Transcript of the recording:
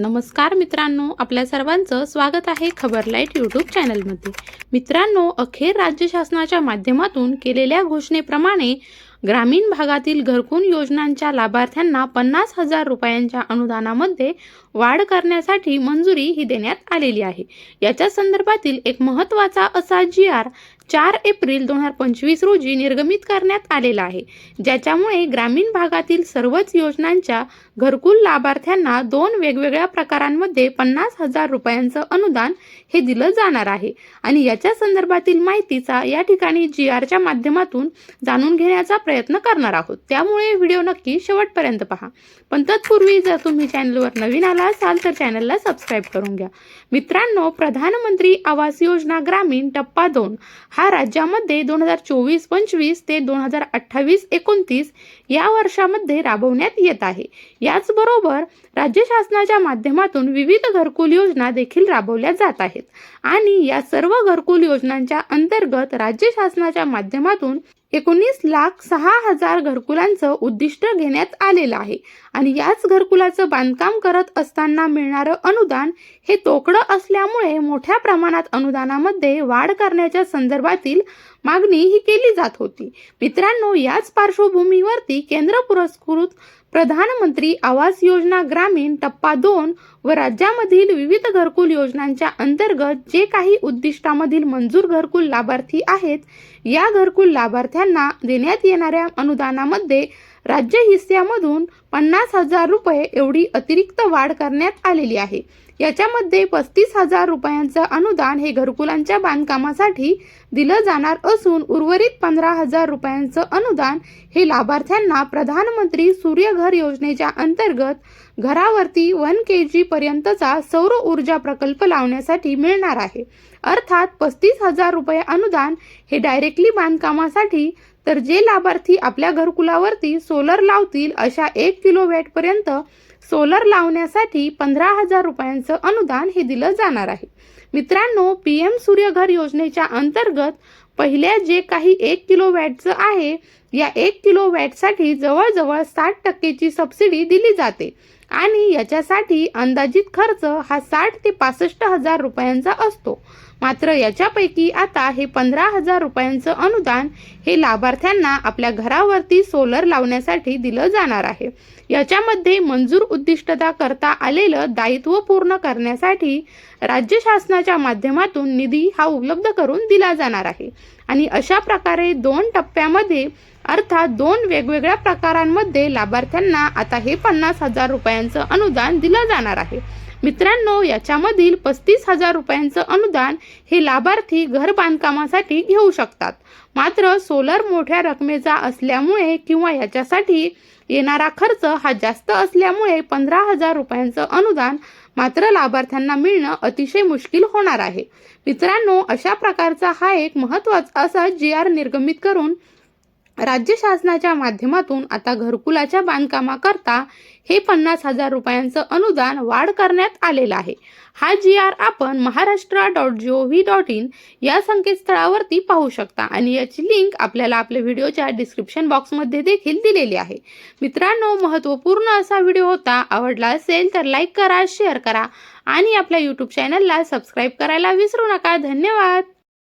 नमस्कार मित्रांनो आपल्या सर्वांचं स्वागत आहे खबर लाइट यूट्यूब चॅनलमध्ये. मित्रांनो अखेर राज्य शासनाच्या माध्यमातून केलेल्या घोषणेप्रमाणे ग्रामीण भागातील घरकुल योजनांच्या लाभार्थ्यांना पन्नास हजार रुपयांच्या अनुदानामध्ये वाढ करण्यासाठी मंजुरी ही देण्यात आलेली आहे. याच्या संदर्भातील एक महत्त्वाचा असा जी आर चार एप्रिल दोन हजार पंचवीस रोजी निर्गमित करण्यात आलेला आहे. ज्याच्यामुळे ग्रामीण भागातील सर्वच योजनांच्या घरकुल लाभार्थ्यांना दोन वेगवेगळ्या प्रकारांमध्ये पन्नास हजार रुपयांचं अनुदान हे दिलं जाणार आहे. आणि याच्या संदर्भातील माहितीचा या ठिकाणी जी आरच्या माध्यमातून जाणून घेण्याचा प्रयत्न करणार आहोत. त्यामुळे व्हिडिओ नक्की शेवटपर्यंत पहा. पण तत्पूर्वी जर तुम्ही चॅनलवर नवीन आला असाल तर चॅनलला सबस्क्राईब करून घ्या. मित्रांनो प्रधानमंत्री आवास योजना ग्रामीण टप्पा दोन हा राज्यामध्ये दोन हजार चोवीस पंचवीस ते दोन हजार अठ्ठावीस एकोणतीस या वर्षामध्ये राबवण्यात येत आहे. याचबरोबर राज्य शासनाच्या माध्यमातून विविध घरकुल योजना देखील राबवल्या जात आहेत. आणि या सर्व घरकुल योजनांच्या अंतर्गत राज्य शासनाच्या माध्यमातून एकोणीस लाख सहा हजार घरकुलांचं उद्दिष्ट घेण्यात आलेलं आहे. आणि याच घरकुलाचं बांधकाम करत असताना मिळणारं अनुदान हे तोकडं असल्यामुळे मोठ्या प्रमाणात अनुदानामध्ये वाढ करण्याच्या संदर्भातील मागणी ही केली जात होती. मित्रांनो याच पार्श्वभूमीवरती केंद्र पुरस्कृत प्रधानमंत्री आवास योजना ग्रामीण टप्पा दोन व राज्यामधील विविध घरकुल योजनांच्या अंतर्गत जे काही उद्दिष्टामधील मंजूर घरकुल लाभार्थी आहेत या घरकुल लाभार्थ्यांना देण्यात येणाऱ्या अनुदानामध्ये राज्य हिस्स्यामधून पन्नास हजार रुपये एवढी अतिरिक्त वाढ करण्यात आलेली आहे. याच्यामध्ये पस्तीस हजार रुपयांचं अनुदान हे घरकुलांच्या बांधकामासाठी दिलं जाणार असून उर्वरित पंधरा हजार रुपयांचं अनुदान हे लाभार्थ्यांना प्रधानमंत्री सूर्यघर योजनेच्या अंतर्गत घरावरती वन के जी पर्यंतचा सौर ऊर्जा प्रकल्प लावण्यासाठी मिळणार आहे. अर्थात पस्तीस हजार रुपये अनुदान हे डायरेक्टली बांधकामासाठी तर जे लाभार्थी आपल्या घरकुलावरती सोलर लावतील अशा एक किलो पर्यंत सोलर लावण्यासाठी पंधरा हजार रुपयांचं अनुदान हे दिलं जाणार आहे. मित्रांनो पी एम सूर्यघर योजनेच्या अंतर्गत पहिल्या जे काही एक किलो वॅटचं आहे या एक किलो वॅटसाठी जवळजवळ साठ टक्केची सबसिडी दिली जाते. आणि याच्यासाठी अंदाजित खर्च हा साठ ते पासष्ट हजार रुपयांचा असतो. मात्र याच्यापैकी आता हे पंधरा हजार रुपयांचं अनुदान हे लाभार्थ्यांना आपल्या घरावरती सोलर लावण्यासाठी दिलं जाणार आहे. याच्यामध्ये मंजूर उद्दिष्टता करता आलेलं दायित्व पूर्ण करण्यासाठी राज्य शासनाच्या माध्यमातून निधी हा उपलब्ध करून दिला जाणार आहे. आणि अशा प्रकारे दोन टप्प्यामध्ये अर्थात दोन वेगवेगळ्या प्रकारांमध्ये लाभार्थ्यांना आता हे पन्नास हजार रुपयांचं अनुदान दिलं जाणार आहे. मित्रांनो याच्यामधील पस्तीस हजार रुपयांचं अनुदान हे लाभार्थी घर बांधकामासाठी घेऊ शकतात. मात्र सोलर मोठ्या रकमेचा असल्यामुळे किंवा याच्यासाठी येणारा खर्च हा जास्त असल्यामुळे पंधरा हजार रुपयांचं अनुदान मात्र लाभार्थ्यांना मिळणं अतिशय मुश्किल होणार आहे. मित्रांनो अशा प्रकारचा हा एक महत्त्वाचा असा जी आर निर्गमित करून राज्य शासनाच्या माध्यमातून आता घरकुलाच्या बांधकामाकरता हे पन्नास हजार रुपयांचं अनुदान वाढ करण्यात आलेलं आहे. हा जी आर आपण Maharashtra dot G O V dot in या संकेतस्थळावरती पाहू शकता आणि याची लिंक आपल्याला आपल्या व्हिडिओच्या डिस्क्रिप्शन बॉक्समध्ये देखील दिलेली आहे. मित्रांनो महत्त्वपूर्ण असा व्हिडिओ होता आवडला असेल तर लाईक करा शेअर करा आणि आपल्या यूट्यूब चॅनलला सबस्क्राईब करायला विसरू नका. धन्यवाद!